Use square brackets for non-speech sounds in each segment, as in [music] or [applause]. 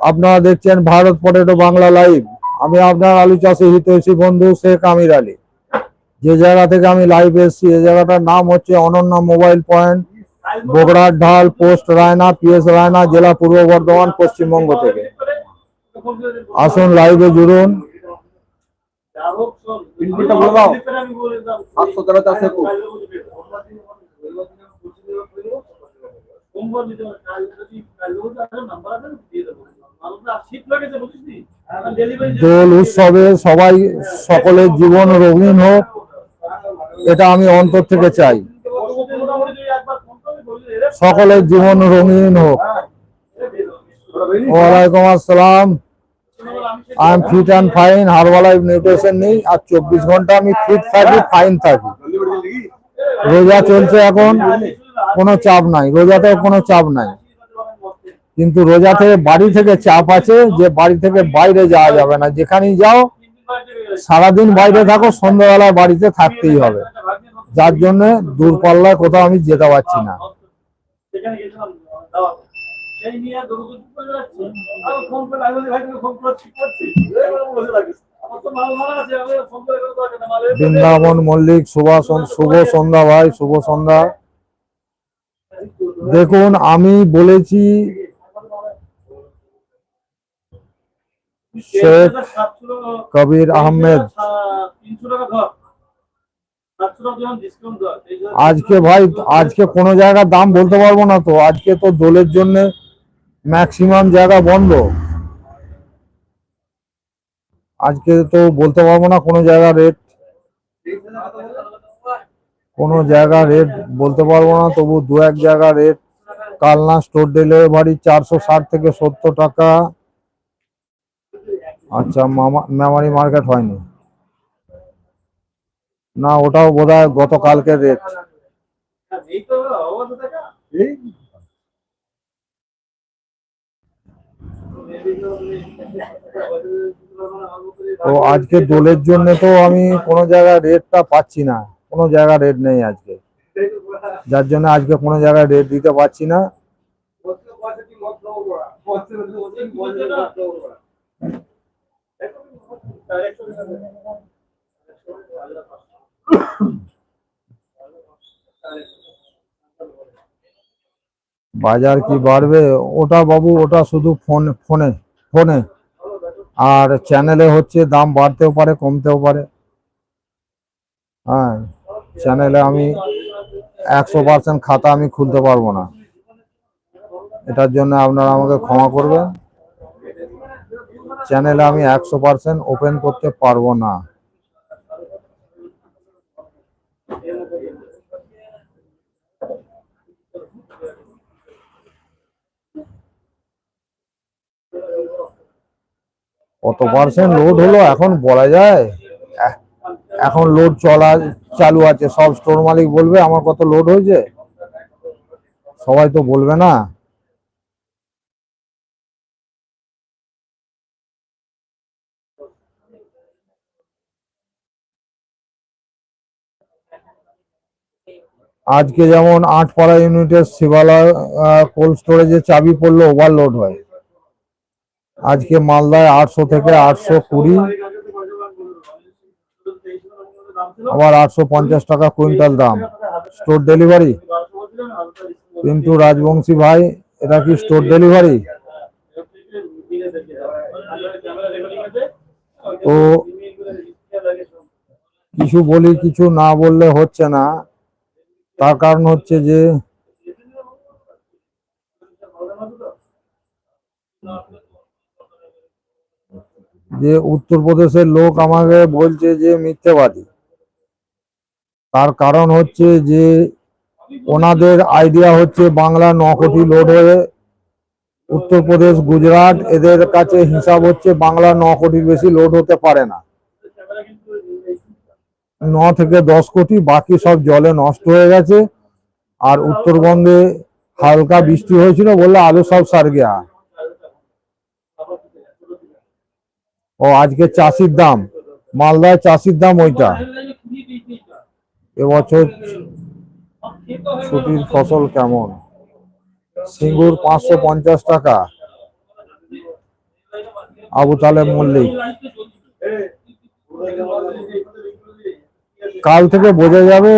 আপনারা দেখছেন Bharat potato Bangla live. আমি আপনার আলু চাষি হিতৈষী বন্ধু শেখ আমির আলী। যে জায়গা থেকে আমি লাইভ এসেছি এই জায়গাটার নাম হচ্ছে অনন্য মোবাইল পয়েন্ট বগড়ার ঢাল পোস্ট রায়না পিএস রায়না জেলা পূর্ব বর্ধমান পশ্চিমবঙ্গ থেকে। আসুন লাইভে জুড়ুন। বলে দাও। সাতশো তেরো চারশো একুশ। দোল উৎসবে সবাই সকলের জীবন রঙিন হোক, এটা আমি অন্তর থেকে চাই। সকলের জীবন রঙিন হোক। ওয়ালাইকুম আসসালাম। I am fit and fine Herbalife nutrition নেই, আর চব্বিশ ঘণ্টা আমি ফিট থাকি ফাইন থাকি। রোজা চলছে এখন, কোনো চাপ নাই, রোজাতেও কোনো চাপ নাই। কিন্তু রোজা থেকে বাড়ি থেকে চাপ আছে যে বাড়ি থেকে বাইরে যাওয়া যাবে না। যেখানেই যাও সারাদিন বাইরে থাকো সন্ধ্যাবেলায় বাড়িতে থাকতেই হবে। যার জন্য দূরপাল্লায় কোথাও আমি যেতে পারছি না। বৃন্দাবন মল্লিক শুভ শুভ সন্ধ্যা ভাই শুভ সন্ধ্যা। দেখুন আমি বলেছি শেখ কবির আহমেদ। আজকে ভাই আজকে কোনো জায়গার দাম বলতে পারব না তো? আজকে তো দোলের জন্য ম্যাক্সিমাম জায়গা বন্ধ। আজকে তো বলতে পারব না কোনো জায়গা রেট কোনো জায়গা রেট বলতে পারব না তবু দু এক জায়গা রেট কালনা স্টোর ডেলিভারি চারশো ষাট থেকে সত্তর টাকা। আচ্ছা মামা মেমারি মার্কেট হয়নি। না, ওটাও বোধ হয় গতকালকের রেট তো তো আজকে দোলের জন্য তো আমি কোনো জায়গায় রেটটা পাচ্ছি না। কোনো জায়গায় রেট নেই আজকে। যার জন্য আজকে কোনো জায়গায় রেট দিতে পারছি না। বাজার কি বাড়বে? ওটা বাবু, ওটা শুধু ফোন, ফোনে ফোনে। আর চ্যানেলে হচ্ছে দাম বাড়তেও পারে, কমতেও পারে। হ্যাঁ চ্যানেলে আমি একশো পার্সেন্ট খাতা আমি খুলতে পারব না। এটার জন্য আপনারা আমাকে ক্ষমা করবেন। চ্যানেলে আমি একশো পার্সেন্ট ওপেন করতে পারব না। কত পার্সেন্ট লোড হলো এখন বলা যায়? এখন লোড চলা, চালু আছে। সব স্টোর মালিক বলবে আমার কত লোড হয়েছে? সবাই তো বলবে না। আজকে যেমন আটপাড়া ইউনিটের শিবালয় কোল্ড স্টোরেজে চাবি পড়লে ওভারলোড হয়। আজকে মালদায় আটশো থেকে আটশো কুড়ি, আবার আটশো পঞ্চাশ টাকা কুইন্টাল দাম। স্টোর ডেলিভারি কিন্তু রাজবংশী ভাই, এটা কি স্টোর ডেলিভারি তো কিছু বলি, কিছু না বললে হচ্ছে না। তার কারণ হচ্ছে যে যে উত্তরপ্রদেশের লোক আমাকে বলছে যে মিথ্যেবাদী। তার কারণ হচ্ছে যে ওনাদের আইডিয়া হচ্ছে বাংলা ন কোটি লোড হয়ে উত্তরপ্রদেশ, গুজরাট, এদের কাছে হিসাব হচ্ছে বাংলা ন কোটির বেশি লোড হতে পারে না। ন থেকে দশ কোটি, বাকি সব জলে নষ্ট হয়ে গেছে। আর উত্তরবঙ্গে হালকা বৃষ্টি হয়েছিল বললে আলু সব সার গিয়া ও, আজকে চাষির দাম, মালদায় চাষির দাম ওইটা। এবছর ছুটির ফসল কেমন? সিঙ্গুর পাঁচশো পঞ্চাশ টাকা। আবু তালেব মল্লিক। কাল থেকে বোঝা যাবে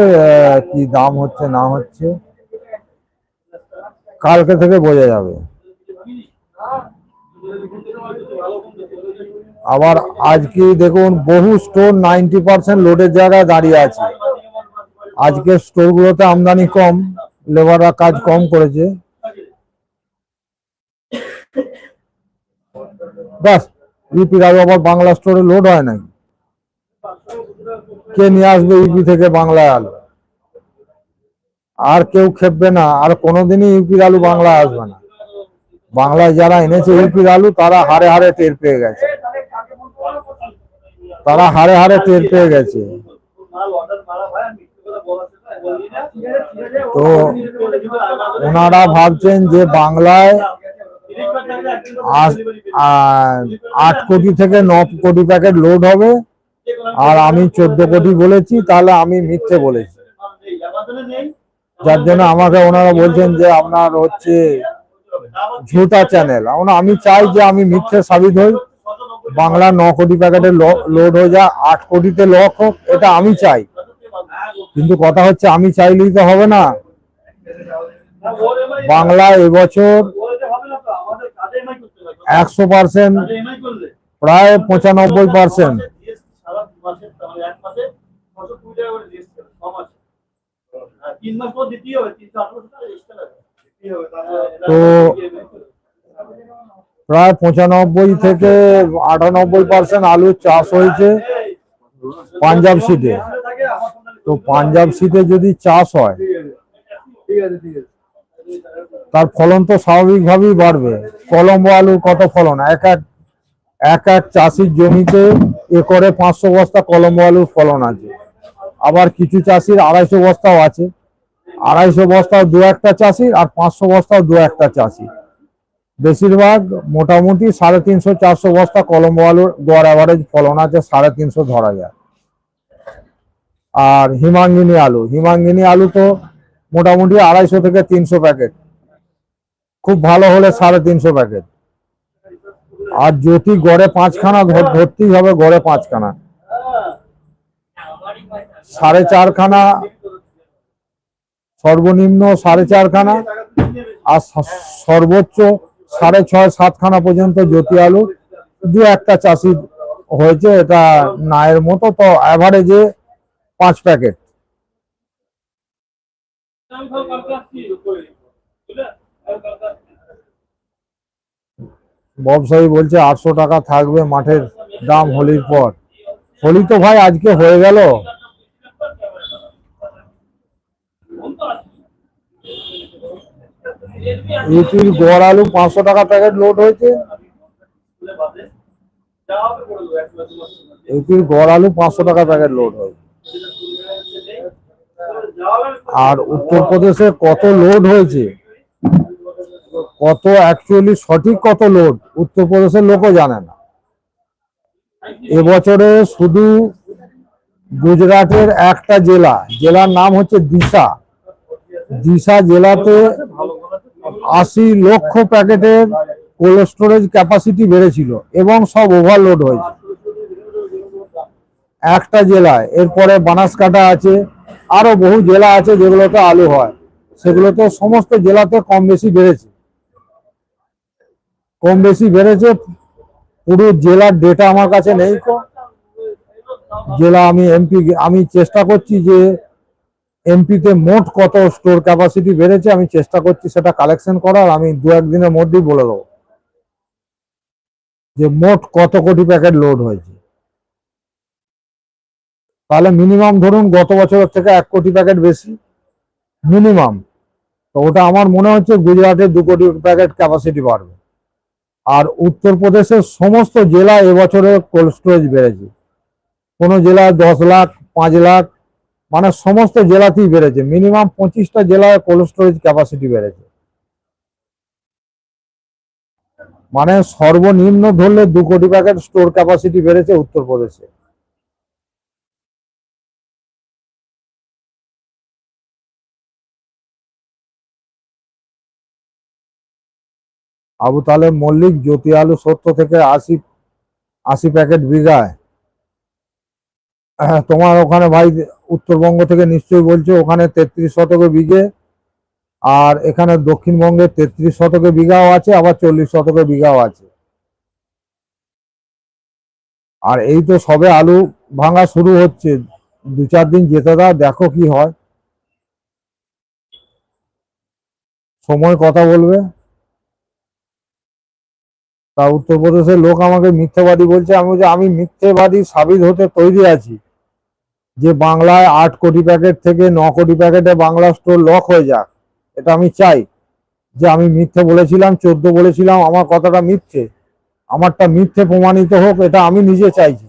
কি দাম হচ্ছে, না হচ্ছে। কালকে থেকে বোঝা যাবে। আবার আজকে দেখুন, বহু স্টোর নাইনটি পার্সেন্ট লোডের জায়গায় দাঁড়িয়ে আছে। আজকে স্টোরগুলোতে আমদানি কম লেবাররা কাজ কম করেছে। বাস ইউপির আগে আবার বাংলা স্টোরে লোড হয় নাকি? কে নিয়ে আসবে ইউপি থেকে বাংলায় আলু? আর কেউ খেপবে না, আর কোনোদিনই ইউপির আলু বাংলায় আসবে না। বাংলায় যারা এনেছে ইউপির আলু, তারা হারে হারে টের পেয়ে গেছে। তারা হারে হারে টের পেয়ে গেছে। তো ওনারা ভাবছেন যে বাংলায় আট কোটি থেকে ন কোটি প্যাকেট লোড হবে। আর আমি চোদ্দ কোটি বলেছি, তাহলে আমি মিথ্যে বলেছি। যার জন্য আমাকে ওনারা বলছেন যে আপনার হচ্ছে ঝুটা চ্যানেল আমি চাই যে আমি মিথ্যে সাবিত হই, বাংলা ন কোটি প্যাকেটের লোড হয়ে যায় আট কোটিতে লক হোক, এটা আমি চাই। কিন্তু কথা হচ্ছে, আমি চাইলেই তো হবে না। বাংলা এবছর একশো পার্সেন্ট প্রায় পঁচানব্বই পার্সেন্ট তিন মাস পর দিতেই হবে তিনশো আঠারোশো টাকা লাগবে। দিতেই হবে, তো প্রায় পঁচানব্বই থেকে আটানব্বই পার্সেন্ট আলু চাষ হয়েছে পাঞ্জাব সিটে। তো পাঞ্জাব সিটে যদি চাষ হয় তার ফলন তো স্বাভাবিকভাবেই বাড়বে। কলম্বো আলুর কত ফলন? এক এক এক এক চাষির জমিতে একরে পাঁচশো বস্তা কলম্বো আলুর ফলন আছে। আবার কিছু চাষির আড়াইশো বস্তাও আছে। আড়াইশো বস্তাও দু একটা চাষির আর পাঁচশো বস্তাও দু একটা চাষি বেশিরভাগ মোটামুটি সাড়ে তিনশো, চারশো বস্তা কলম্বো আলুর গড় অ্যাভারেজ ফলন আছে, সাড়ে তিনশো ধরা যায়। আর হিমাঙ্গিনী আলু হিমাঙ্গিনী আলু তো মোটামুটি আড়াইশো থেকে তিনশো প্যাকেট। খুব ভালো হলে সাড়ে তিনশো প্যাকেট। আর জ্যোতি গড়ে পাঁচখানা, ধর- ধরতেই হবে গড়ে পাঁচখানা। সাড়ে চারখানা, সর্বনিম্ন সাড়ে চারখানা আর সর্বোচ্চ সাড়ে ছয়, সাতখানা পর্যন্ত জ্যোতি আলু। দু একটা চাষি হয়েছে, এটা নায়ের মতো, তো অ্যাভারেজে পাঁচ প্যাকেট। ব্যবসায়ী বলছে আটশো টাকা থাকবে মাঠের দাম হোলির পর। হোলি তো ভাই আজকে হয়ে গেল। ইউপির গড় আলু পাঁচশো টাকা প্যাকেট লোড হয়েছে। ইউপির গড় আলু পাঁচশো টাকা প্যাকেট লোড হয়েছে। আর উত্তরপ্রদেশে কত লোড হয়েছে? কত অ্যাকচুয়ালি সঠিক কত লোড উত্তরপ্রদেশের লোকও জানে না। এবছরে শুধু গুজরাটের একটা জেলা, জেলার নাম হচ্ছে দিশা। দিশা জেলাতে আশি লক্ষ প্যাকেটের কোল্ড স্টোরেজ ক্যাপাসিটি বেড়েছিল এবং সব ওভারলোড হয়েছে। একটা জেলায় এরপরে বানাসকাটা আছে, আরও বহু জেলা আছে যেগুলোতে আলু হয়। সেগুলোতে সমস্ত জেলাতে কম বেশি বেড়েছে। কম বেশি বেড়েছে, পুরো জেলার ডেটা আমার কাছে নেই। জেলা আমি এমপি আমি চেষ্টা করছি যে এমপিতে মোট কত স্টোর ক্যাপাসিটি বেড়েছে আমি চেষ্টা করছি সেটা কালেকশন করার, আমি দু একদিনের মধ্যেই বলে দেবো। যে মোট কত কোটি প্যাকেট লোড হয়েছে। তাহলে মিনিমাম ধরুন গত বছরের থেকে এক কোটি প্যাকেট বেশি মিনিমাম তো ওটা আমার মনে হচ্ছে গুজরাটে দু কোটি প্যাকেট ক্যাপাসিটি বাড়বে। আর উত্তরপ্রদেশের সমস্ত জেলায় এবছরে কোল্ড স্টোরেজ বেড়েছে। কোনো জেলায় দশ লাখ, পাঁচ লাখ মানে সমস্ত জেলাতেই বেড়েছে। মিনিমাম পঁচিশটা জেলায় কোল্ড স্টোরেজ ক্যাপাসিটি বেড়েছে। মানে সর্বনিম্ন ধরলে দু কোটি প্যাকেট স্টোর ক্যাপাসিটি বেড়েছে উত্তরপ্রদেশে। আবু তালেব মল্লিক জ্যোতি আলু সত্তর থেকে আশি আশি প্যাকেট বিঘায়। তোমার ওখানে ভাই উত্তরবঙ্গ থেকে নিশ্চয়ই বলছো, ওখানে তেত্রিশ শতকে বিঘে, আর এখানে দক্ষিণবঙ্গে তেত্রিশ শতকে বিঘাও আছে, আবার চল্লিশ শতকে বিঘাও আছে। আর এই তো সবে আলু ভাঙা শুরু হচ্ছে, দু চার দিন যেতে দাও, দেখো কি হয়। সময় কথা বলবে। তা উত্তরপ্রদেশের লোক আমাকে মিথ্যেবাদী বলছে। আমি বলছি, আমি মিথ্যেবাদী সাবিত হতে তৈরি আছি যে বাংলায় আট কোটি প্যাকেট থেকে ন কোটি প্যাকেটে বাংলা স্টোর লক হয়ে যাক। এটা আমি চাই যে আমি মিথ্যে বলেছিলাম, চোদ্দ বলেছিলাম, আমার কথাটা মিথ্যে। আমারটা মিথ্যে প্রমাণিত হোক, এটা আমি নিজে চাইছি।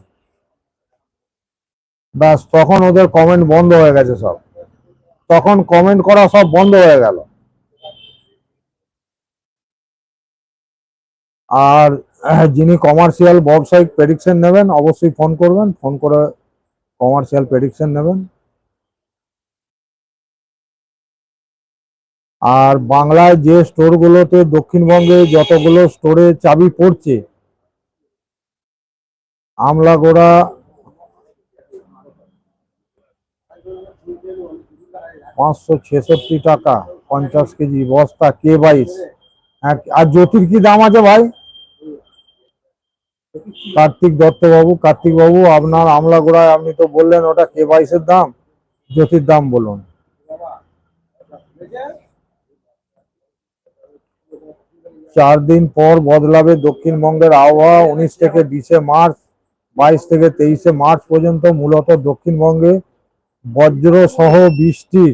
ব্যাস, তখন ওদের কমেন্ট বন্ধ হয়ে গেছে সব। তখন কমেন্ট করা সব বন্ধ হয়ে গেল। আর যিনি কমার্শিয়াল ব্যবসায়িক প্রেডিকশন নেবেন, অবশ্যই ফোন করবেন। ফোন করে কমার্শিয়াল প্রেডিকশন নেবেন। আর বাংলায় যে স্টোরগুলোতে দক্ষিণবঙ্গে যতগুলো স্টোরে চাবি পড়ছে, আমলাগোড়া, পাঁচশো ছেষট্টি টাকা, পঞ্চাশ কেজি বস্তা, কে বাইশ? আর জ্যোতির কি দাম আছে ভাই? কার্তিক দত্ত বাবু কার্তিক বাবু আপনার আমলাগোড়ায় আপনি তো বললেন ওটা কে বাইশের দাম? জ্যোতির দাম বলুন। চার দিন পর বদলাবে দক্ষিণবঙ্গের আবহাওয়া, উনিশ থেকে বিশে মার্চ, বাইশ থেকে তেইশে মার্চ পর্যন্ত মূলত দক্ষিণবঙ্গে বজ্র সহ বৃষ্টির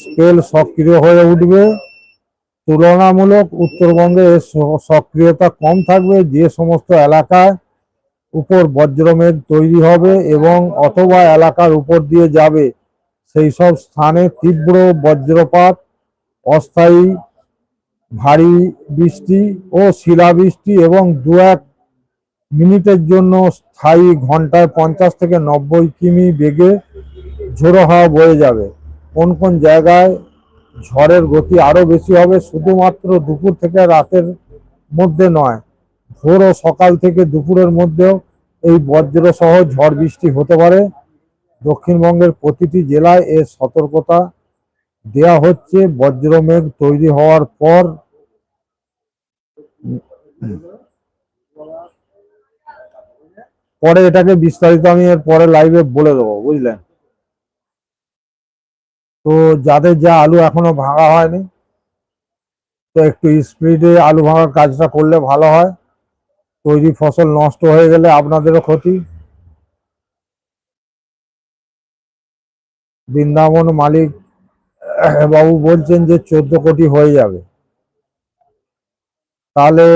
স্পেল সক্রিয় হয়ে উঠবে। তুলনামূলক উত্তরবঙ্গে এর সক্রিয়তা কম থাকবে যে সমস্ত এলাকায় উপর বজ্রমেঘ তৈরি হবে এবং অথবা এলাকার উপর দিয়ে যাবে। সেই সব স্থানে তীব্র বজ্রপাত, অস্থায়ী ভারী বৃষ্টি ও শিলাবৃষ্টি এবং দু এক মিনিটের জন্য স্থায়ী ঘন্টায় পঞ্চাশ থেকে নব্বই কিমি বেগে ঝোড়ো হাওয়া বয়ে যাবে। কোন কোন জায়গায় ঝড়ের গতি আরও বেশি হবে শুধুমাত্র দুপুর থেকে রাতের মধ্যে নয়, ভোর ও সকাল থেকে দুপুরের মধ্যেও এই বজ্র সহ ঝড় বৃষ্টি হতে পারে। দক্ষিণবঙ্গের প্রতিটি জেলায় এর সতর্কতা দেয়া হচ্ছে। বজ্রমেঘ তৈরি হওয়ার পর পরে এটাকে বিস্তারিত আমি এর পরে লাইভে বলে দেবো, বুঝলেন? তো যাদের যা আলু এখনও ভাঙা হয়নি, তো একটু স্পিডে আলু ভাঙার কাজটা করলে ভালো হয়। তৈরি ফসল নষ্ট হয়ে গেলে আপনাদেরও ক্ষতি। বৃন্দাবন মালিক বাবু বলছেন যে চোদ্দ কোটি হয়ে যাবে। তাহলে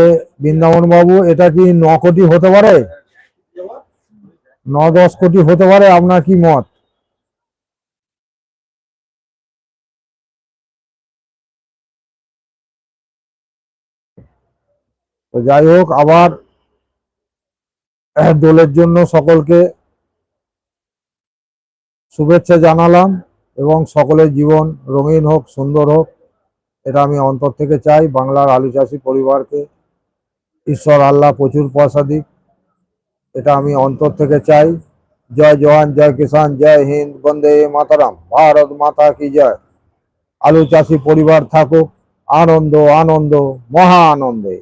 বৃন্দাবন বাবু, এটা কি ন কোটি হতে পারে? ন দশ কোটি হতে পারে, আপনার কি মত? তো যাই হোক, আবার [clears throat] দোলের জন্য সকলকে শুভেচ্ছা জানালাম এবং সকলের জীবন রঙিন হোক, সুন্দর হোক, এটা আমি অন্তর থেকে চাই। বাংলার আলু চাষি পরিবারকে ঈশ্বর, আল্লাহ প্রচুর পয়সা দিক, এটা আমি অন্তর থেকে চাই। জয় জওয়ান, জয় কিষান জয় হিন্দ, বন্দে মাতারাম, ভারত মাতা কি জয়। আলু চাষি পরিবার থাকুক, আনন্দ আনন্দ, মহা আনন্দে।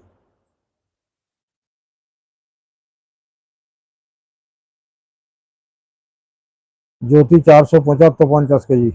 জ্যোতি চারশো পঁচাত্তর পঞ্চাশ কেজি